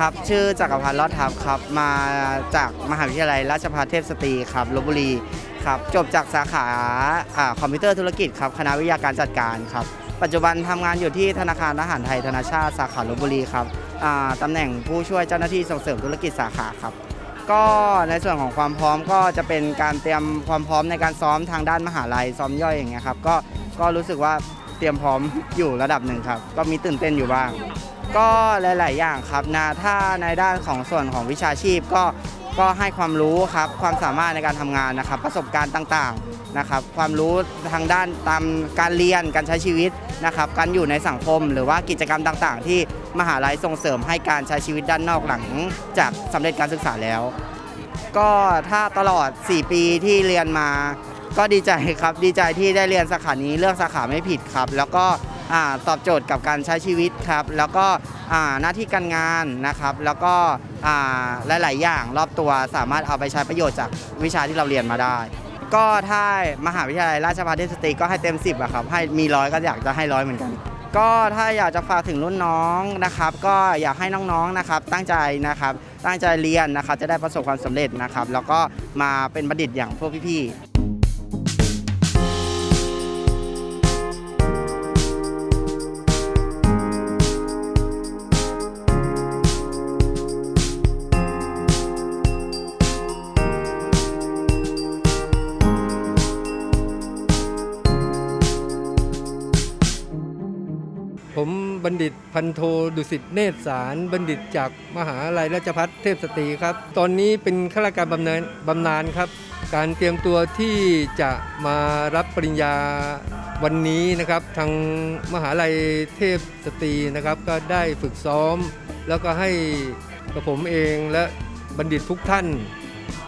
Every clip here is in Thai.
ครับ ชื่อจักรพันธ์ลอดทับครับ มาจากมหาวิทยาลัยราชภัฏเทพสตรีครับลบบุรีครับ จบจากสาขาอ่าคอมพิวเตอร์ธุรกิจครับคณะวิทยาการจัดการครับ ปัจจุบันทำงานอยู่ที่ธนาคารทหารไทยธนาชาติสาขาลบบุรีครับอ่าตำแหน่งผู้ช่วยเจ้าหน้าที่ส่งเสริมธุรกิจสาขาครับ ก็ในส่วนของความพร้อมก็จะเป็นการเตรียมความพร้อมในการซ้อมทางด้านมหาลัยซ้อมย่อยอย่างเงี้ยครับก็ก็รู้สึกว่าเตรียมพร้อมอยู่ระดับหนึ่งครับ ก็มีตื่นเต้นอยู่บ้าง ก็หลาย ๆ อย่างครับนะถ้าในด้านของส่วนของวิชาชีพก็ก็ให้ความรู้ครับความสามารถในการทำงานนะครับ ประสบการณ์ต่าง ๆ นะครับ ความรู้ทางด้านตามการเรียนการใช้ชีวิตนะครับ การอยู่ในสังคมหรือว่ากิจกรรมต่าง ๆ ที่มหาลัยส่งเสริมให้การใช้ชีวิตด้านนอกหลังจากสำเร็จการศึกษาแล้ว ก็ถ้าตลอด 4 ปีที่เรียนมา ก็ดีใจครับดีใจที่ได้เรียนสาขานี้เลือกสาขาไม่ผิดครับ แล้วก็ ตอบโจทย์กับการใช้ชีวิตครับ แล้วก็หน้าที่การงานนะครับ แล้วก็อ่าหลาย ๆ อย่างรอบตัวสามารถเอาไปใช้ประโยชน์จากวิชาที่เราเรียนมาได้ ก็ถ้ามหาวิทยาลัยราชภัฏเทพสตรีก็ให้เต็ม 10อะครับให้มีร้อยก็อยากจะให้ร้อยเหมือนกันก็ถ้าอยากจะฝากถึงรุ่นน้องนะครับ ก็อยากให้น้องๆนะครับ ตั้งใจนะครับ ตั้งใจเรียนนะครับ จะได้ประสบความสำเร็จนะครับ แล้วก็มาเป็นบัณฑิตอย่างพวกพี่ๆ ผมบัณฑิตพันโทดุสิตเนตรสารบัณฑิตจากมหาลัยราชภัฏเทพสตรีครับ ตอนนี้เป็นข้าราชการบำนาญบำนาญครับ การเตรียมตัวที่จะมารับปริญญาวันนี้นะครับทางมหาลัยเทพสตรีนะครับ ก็ได้ฝึกซ้อม แล้วก็ให้กับผมเองและบัณฑิตทุกท่าน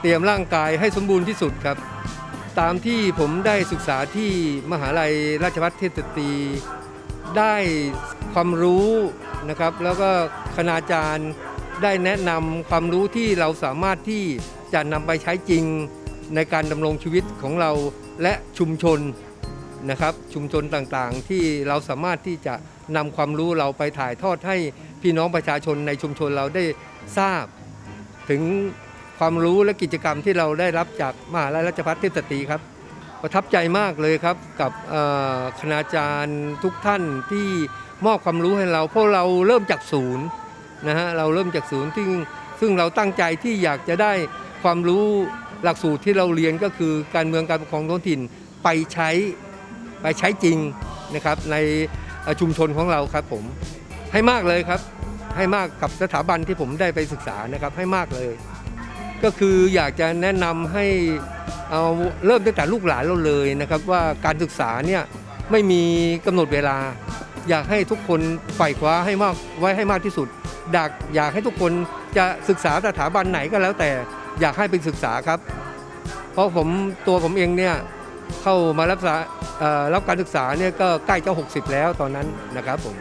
เตรียมร่างกายให้สมบูรณ์ที่สุดครับ ตามที่ผมได้ศึกษาที่มหาลัยราชภัฏเทพสตรี ได้ความรู้นะครับ แล้วก็คณาจารย์ได้แนะนำความรู้ที่เราสามารถที่จะนำไปใช้จริงในการดำรงชีวิตของเราและชุมชนนะครับชุมชนต่างๆ ที่เราสามารถที่จะนำความรู้เราไปถ่ายทอดให้พี่น้องประชาชนในชุมชนเราได้ทราบ ถึงความรู้และกิจกรรมที่เราได้รับจากมหาลัยราชภัฏเทพสตรีครับ ประทับใจมากเลยครับกับคณาจารย์ทุกท่านที่มอบความรู้ให้เรา เพราะเราเริ่มจากศูนย์นะฮะเราเริ่มจากศูนย์ซึ่งซึ่งเราตั้งใจที่อยากจะได้ความรู้หลักสูตรที่เราเรียนก็คือการเมืองการปกครองท้องถิ่นไปใช้ไปใช้จริงนะครับในชุมชนของเราครับผมให้มากเลยครับให้มากกับสถาบันที่ผมได้ไปศึกษานะครับให้มากเลย ก็คืออยากจะแนะนำให้ เอาเริ่มตั้งแต่ลูกหลานเราเลยนะครับ ว่าการศึกษาเนี่ยไม่มีกำหนดเวลา อยากให้ทุกคนใฝ่คว้าให้มากไว้ให้มากที่สุดอยากอยากให้ทุกคนจะศึกษาสถาบันไหนก็แล้วแต่อยากให้ไปศึกษาครับ เพราะผมตัวผมเองเนี่ยเข้ามารับรับการศึกษาเนี่ยก็ใกล้จะ 60 แล้วตอนนั้นนะครับผม